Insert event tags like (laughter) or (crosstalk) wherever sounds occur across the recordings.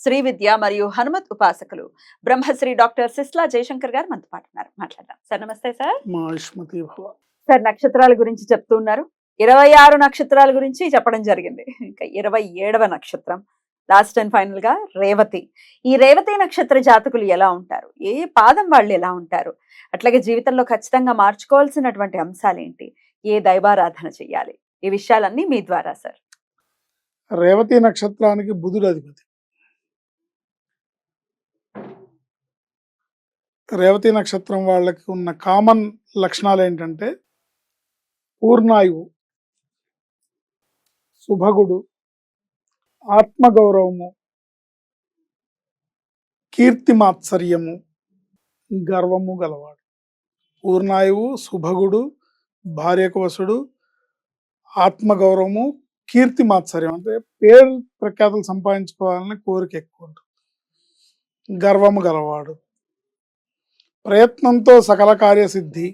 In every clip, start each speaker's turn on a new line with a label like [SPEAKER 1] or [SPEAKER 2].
[SPEAKER 1] Shri Vidya మరియు హనుమత్ ఉపాసకులు. Brahmasri doctor Sisla Jayashankar గారు మనతో పాటు ఉన్నారు. మాట్లాడదాం. సార్ నమస్తే సార్. సార్ నక్షత్రాల గురించి చెప్తూ ఉన్నారు. ఇరవై ఆరు నక్షత్రాల గురించి చెప్పడం జరిగింది. ఇంకా ఇరవై ఏడవ నక్షత్రం లాస్ట్ అండ్ ఫైనల్గా రేవతి. ఈ రేవతి నక్షత్ర జాతకులు ఎలా ఉంటారు? ఏ పాదం వాళ్ళు ఎలా ఉంటారు? అట్లాగే జీవితంలో ఖచ్చితంగా మార్చుకోవాల్సినటువంటి అంశాలు ఏంటి ఏ దైవారాధన చెయ్యాలి ఈ విషయాలన్నీ మీ ద్వారా సార్.
[SPEAKER 2] రేవతి నక్షత్రానికి బుధుడు అధిపతి. రేవతి నక్షత్రం వాళ్ళకి ఉన్న కామన్ లక్షణాలు ఏంటంటే పూర్ణాయువు శుభగుడు ఆత్మగౌరవము కీర్తి మాత్సర్యము గర్వము గలవాడు. పూర్ణాయువు శుభగుడు భార్యకు వసుడు ఆత్మగౌరవము కీర్తి మాత్సర్యం అంటే పేరు ప్రఖ్యాతులు సంపాదించుకోవాలని కోరిక ఎక్కువ ఉంటుంది. గర్వము గలవాడు. ప్రయత్నంతో సకల కార్యసిద్ధి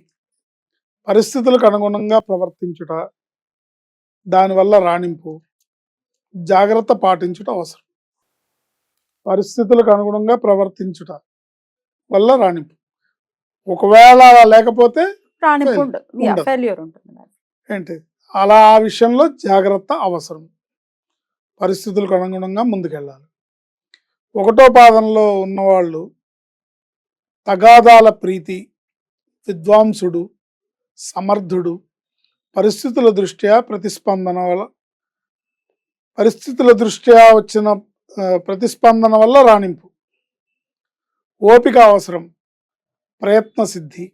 [SPEAKER 2] పరిస్థితులకు అనుగుణంగా ప్రవర్తించుట దానివల్ల రాణింపు జాగ్రత్త పాటించుట అవసరం. పరిస్థితులకు అనుగుణంగా ప్రవర్తించుట వల్ల రాణింపు. ఒకవేళ అలా లేకపోతే ఏంటి? అలా ఆ విషయంలో జాగ్రత్త అవసరం. పరిస్థితులకు అనుగుణంగా ముందుకెళ్ళాలి. ఒకటో పాదంలో ఉన్నవాళ్ళు తగాదాల ప్రీతి విద్వాంసుడు సమర్థుడు పరిస్థితుల దృష్ట్యా ప్రతిస్పందన వల్ల పరిస్థితుల దృష్ట్యా వచ్చిన ప్రతిస్పందన వల్ల రాణింపు. ఓపిక అవసరం ప్రయత్న సిద్ధి.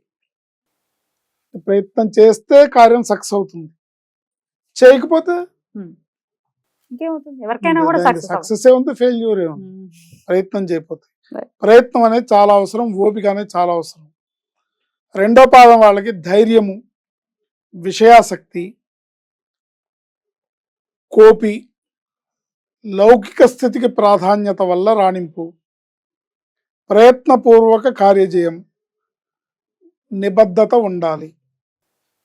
[SPEAKER 2] ప్రయత్నం చేస్తే కార్యం సక్సెస్ అవుతుంది. చేయకపోతే
[SPEAKER 1] ఇంకేమవుతుంది? ఎవరికైనా కూడా సక్సెస్
[SPEAKER 2] ఏ ఉంది ఫెయిల్యూర్ ఏ ఉంది. ప్రయత్నం చేయకపోతే. ప్రయత్నం అనేది చాలా అవసరం ఓపిక అనేది చాలా అవసరం. రెండో పాదం వాళ్ళకి ధైర్యము విషయాసక్తి కోపి లౌకిక స్థితికి ప్రాధాన్యత వల్ల రాణింపు ప్రయత్నపూర్వక కార్యజయం నిబద్ధత ఉండాలి.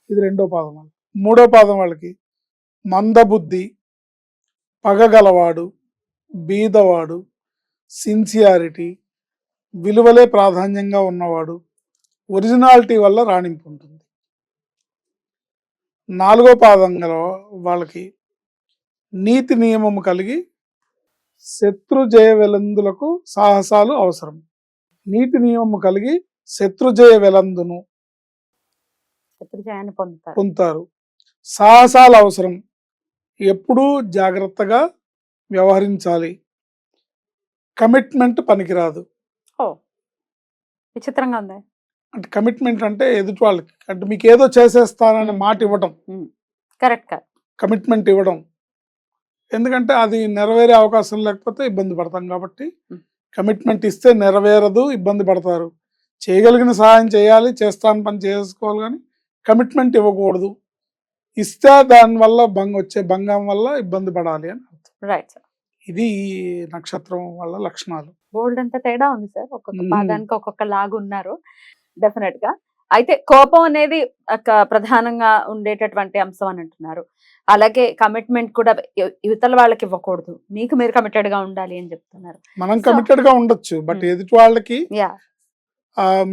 [SPEAKER 2] ఇది రెండో పాదం వాళ్ళకి. మూడో పాదం వాళ్ళకి మందబుద్ధి పగగలవాడు బీదవాడు సిన్సియారిటీ విలువలే ప్రాధాన్యంగా ఉన్నవాడు ఒరిజినాలిటీ వల్ల రాణింపు ఉంటుంది. నాలుగో పాదం గల వాళ్ళకి నీతి నియమము కలిగి శత్రు జయ వెలందులకు సాహసాలు అవసరం. నీతి నియమము కలిగి శత్రుజయ వెలందును
[SPEAKER 1] శత్రుజయాన్ని పొందుతారు.
[SPEAKER 2] పొందుతారు. సాహసాలు అవసరం. ఎప్పుడూ జాగ్రత్తగా వ్యవహరించాలి. కమిట్మెంట్ పనికిరాదు.
[SPEAKER 1] విచిత్రంగా ఉంది.
[SPEAKER 2] అంటే కమిట్మెంట్ అంటే ఎదుటి వాళ్ళకి. అంటే మీకు ఏదో చేసేస్తానని మాట ఇవ్వడం
[SPEAKER 1] కరెక్ట్
[SPEAKER 2] కమిట్మెంట్ ఇవ్వడం. ఎందుకంటే అది నెరవేరే అవకాశం లేకపోతే ఇబ్బంది పడతాం కాబట్టి. కమిట్మెంట్ ఇస్తే నెరవేరదు ఇబ్బంది పడతారు. చేయగలిగిన సహాయం చేయాలి చేస్తాను పని చేసుకోవాలి కానీ కమిట్మెంట్ ఇవ్వకూడదు. ఇస్తే దానివల్ల భంగ వచ్చే భంగం వల్ల ఇబ్బంది పడాలి అని అర్థం.
[SPEAKER 1] రైట్. సార్
[SPEAKER 2] ఇది నక్షత్రం వల్ల లక్షణాలు.
[SPEAKER 1] బోల్డ్ అంత తేడా ఉంది సార్. ఒక్కొక్క. పాదానికి ఒక్కొక్క లాగా ఉన్నారు. డెఫినెట్గా. అయితే కోపం అనేది ఒక ప్రధానంగా ఉండేటటువంటి అంశం అని అంటున్నారు. అలాగే కమిట్మెంట్ కూడా ఇవతల వాళ్ళకి ఇవ్వకూడదు. మీకు మీరు కమిటెడ్గా ఉండాలి అని చెప్తున్నారు.
[SPEAKER 2] మనం కమిటెడ్గా ఉండొచ్చు బట్. ఎదుటి వాళ్ళకి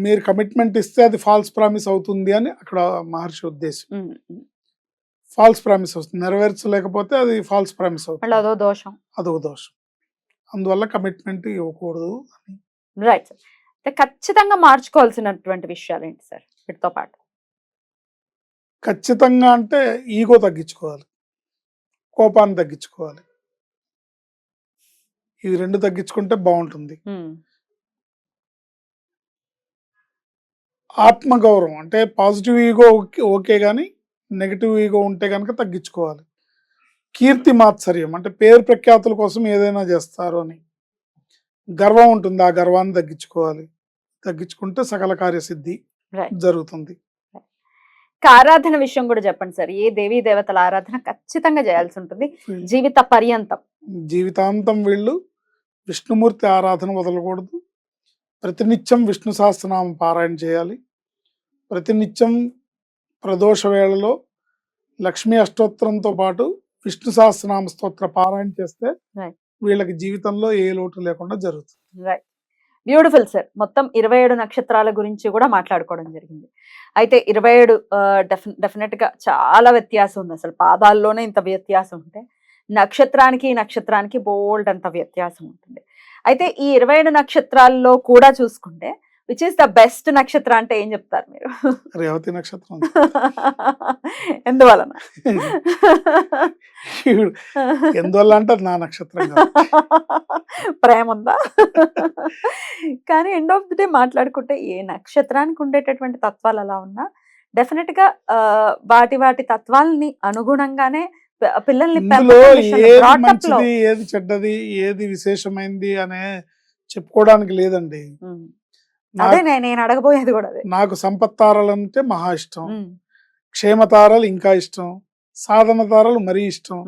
[SPEAKER 2] మీరు కమిట్మెంట్ ఇస్తే అది ఫాల్స్ ప్రామిస్ అవుతుంది అని అక్కడ మహర్షి ఉద్దేశం. ఫాల్స్ ప్రామిస్ అవుతుంది. నెరవేర్చలేకపోతే అది ఫాల్స్ ప్రామిస్ అవుతుంది.
[SPEAKER 1] అదో దోషం.
[SPEAKER 2] అదొక దోషం. అందువల్ల కమిట్మెంట్ ఇవ్వకూడదు అని.
[SPEAKER 1] రైట్ సార్ ఖచ్చితంగా మార్చుకోవాల్సినటువంటి విషయాలు ఏంటి సార్ వీటితో పాటు.
[SPEAKER 2] ఖచ్చితంగా అంటే ఈగో తగ్గించుకోవాలి. కోపాన్ని తగ్గించుకోవాలి. ఇవి రెండు తగ్గించుకుంటే బాగుంటుంది.
[SPEAKER 1] ఉమ్,
[SPEAKER 2] ఆత్మగౌరవం అంటే పాజిటివ్ ఈగో ఓకే ఓకే కానీ నెగిటివ్ ఈగో ఉంటే కనుక తగ్గించుకోవాలి. కీర్తి మాత్సర్యం అంటే పేరు ప్రఖ్యాతుల కోసం ఏదైనా చేస్తారు అని. గర్వం ఉంటుంది ఆ గర్వాన్ని తగ్గించుకోవాలి. తగ్గించుకుంటే సకల కార్యసిద్ధి. జరుగుతుంది.
[SPEAKER 1] ఆరాధన విషయం కూడా చెప్పండి సార్. ఏ దేవీ దేవతల ఆరాధన ఖచ్చితంగా చేయాల్సి ఉంటుంది. జీవిత పర్యంతం.
[SPEAKER 2] జీవితాంతం వీళ్ళు విష్ణుమూర్తి ఆరాధన వదలకూడదు. ప్రతినిత్యం విష్ణు సహస్రనామం పారాయణ చేయాలి. ప్రతినిత్యం ప్రదోష వేళలో లక్ష్మీ అష్టోత్తరంతో పాటు విష్ణు సహస్రనామ స్తోత్ర పారాయణ చేస్తే. వీళ్ళకి జీవితంలో ఏ లోటు లేకుండా జరుగుతుంది.
[SPEAKER 1] రైట్ బ్యూటిఫుల్ సార్ మొత్తం ఇరవై ఏడు నక్షత్రాల గురించి కూడా మాట్లాడుకోవడం జరిగింది. అయితే ఇరవై ఏడు డెఫినెట్గా చాలా వ్యత్యాసం ఉంది అసలు. పాదాల్లోనే ఇంత వ్యత్యాసం ఉంటే నక్షత్రానికి నక్షత్రానికి బోల్డ్ అంత వ్యత్యాసం ఉంటుంది. అయితే ఈ ఇరవై ఏడు నక్షత్రాల్లో కూడా చూసుకుంటే విచ్ ఇస్ ద బెస్ట్ నక్షత్ర అంటే ఏం చెప్తారు మీరు?
[SPEAKER 2] రేవతి నక్షత్రం (laughs)
[SPEAKER 1] ఎందువలన? (laughs)
[SPEAKER 2] ఎందువల్ల అంటే అది నా నక్షత్రం. (laughs)
[SPEAKER 1] ప్రేమ ఉందా కానీ ఎండ్ ఆఫ్ ది డే మాట్లాడుకుంటే ఏ నక్షత్రానికి ఉండేటటువంటి తత్వాలు అలా ఉన్నా డెఫినెట్గా వాటి వాటి తత్వాలని అనుగుణంగానే పిల్లల్ని
[SPEAKER 2] ఏది మంచిది చెడ్డది ఏది విశేషమైంది అనే చెప్పుకోవడానికి లేదండి.
[SPEAKER 1] అదే నేను అడగబోయేది కూడా అదే.
[SPEAKER 2] నాకు సంపత్తారలు అంటే మహా ఇష్టం.
[SPEAKER 1] ఉమ్,
[SPEAKER 2] క్షేమతారలు ఇంకా ఇష్టం. సాధన తారలు మరీ ఇష్టం.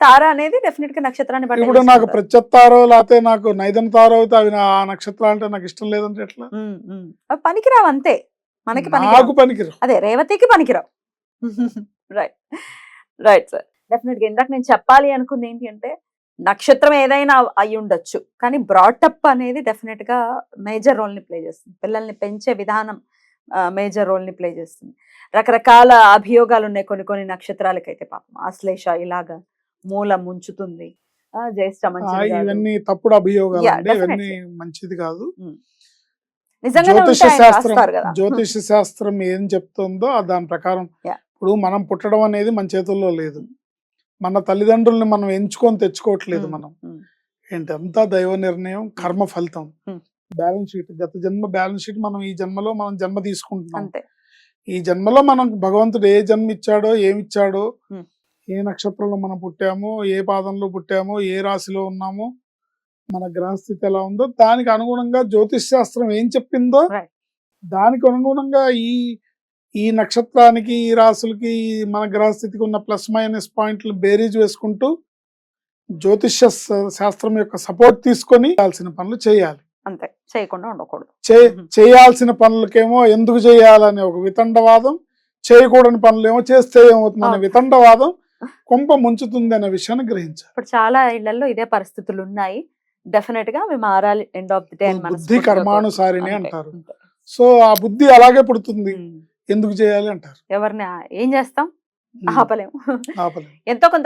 [SPEAKER 1] తార అనేది డెఫినెట్గా నక్షత్రాన్ని బట్టి
[SPEAKER 2] ఇప్పుడు నాకు. ప్రత్యత్తారో లేకపోతే నాకు నైదన తారో అయితే అవి నా ఆ నక్షత్రాలు అంటే నాకు ఇష్టం లేదంటే ఎట్లా?
[SPEAKER 1] పనికిరావు అంతే. మనకి
[SPEAKER 2] నాకు
[SPEAKER 1] పనికిరావు. అదే రేవతికి పనికిరావు. రైట్ రైట్ సార్ డెఫినెట్గా ఇందాక నేను చెప్పాలి అనుకుంది ఏంటి అంటే నక్షత్రం ఏదైనా అయి ఉండొచ్చు. కానీ బ్రాటప్ అనేది డెఫినెట్గా మేజర్ రోల్ని ప్లే చేస్తుంది. పిల్లల్ని పెంచే విధానం మేజర్ రోల్ని ప్లే చేస్తుంది. రకరకాల అభియోగాలు ఉన్నాయి కొన్ని కొన్ని నక్షత్రాలకైతే పాపం. ఆశ్లేష ఇలాగా మూల ముంచుతుంది.
[SPEAKER 2] ఇవన్నీ తప్పుడు అభియోగాలు ఇవన్నీ. మంచిది కాదు. జ్యోతిష శాస్త్రం జ్యోతిష శాస్త్రం ఏం చెప్తుందో దాని ప్రకారం. ఇప్పుడు మనం పుట్టడం అనేది మన చేతుల్లో లేదు. మన తల్లిదండ్రుల్ని మనం ఎంచుకొని తెచ్చుకోవట్లేదు మనం. ఏంటి? అంతా దైవ నిర్ణయం కర్మ ఫలితం. బ్యాలెన్స్ షీట్ గత జన్మ బ్యాలెన్స్ షీట్ మనం ఈ జన్మలో మనం జన్మ తీసుకుంటున్నాం. ఈ జన్మలో మనం భగవంతుడు ఏ జన్మ ఇచ్చాడో ఏమి ఇచ్చాడో. ఏ నక్షత్రంలో మనం పుట్టామో ఏ పాదంలో పుట్టామో ఏ రాశిలో ఉన్నామో మన గ్రహస్థితి ఎలా ఉందో దానికి అనుగుణంగా జ్యోతిష్ శాస్త్రం ఏం చెప్పిందో. దానికి అనుగుణంగా ఈ ఈ నక్షత్రానికి ఈ రాశులకి ఈ మన గ్రహస్థితికి ఉన్న ప్లస్ మైనస్ పాయింట్లు బేరీజ్ వేసుకుంటూ జ్యోతిష్య శాస్త్రం యొక్క సపోర్ట్ తీసుకొని చేయాల్సిన పనులు చేయాలి.
[SPEAKER 1] అంతే. చేయకుండా ఉండకూడదు.
[SPEAKER 2] చేయాల్సిన పనులకేమో ఎందుకు చేయాలనే ఒక వితండవాదం చేయకూడని పనులేమో చేస్తే ఏమవుతుంది అనే
[SPEAKER 1] Okay.
[SPEAKER 2] వితండవాదం కొంప ముంచుతుంది అనే విషయాన్ని గ్రహించాలి.
[SPEAKER 1] ఇప్పుడు చాలా ఇళ్ళలో ఇదే పరిస్థితులు ఉన్నాయి. డెఫినెట్గా మేము మారాలి ఎండ్ ఆఫ్ ది డే
[SPEAKER 2] బుద్ధి కర్మానుసారిణి అంటారు. సో ఆ బుద్ధి అలాగే పుడుతుంది. ఎందుకు చేయాలి అంటారు?
[SPEAKER 1] ఎవరిని ఏం చేస్తాం? ఆపలేము.
[SPEAKER 2] ఆపలేం.
[SPEAKER 1] ఎంతో కొంత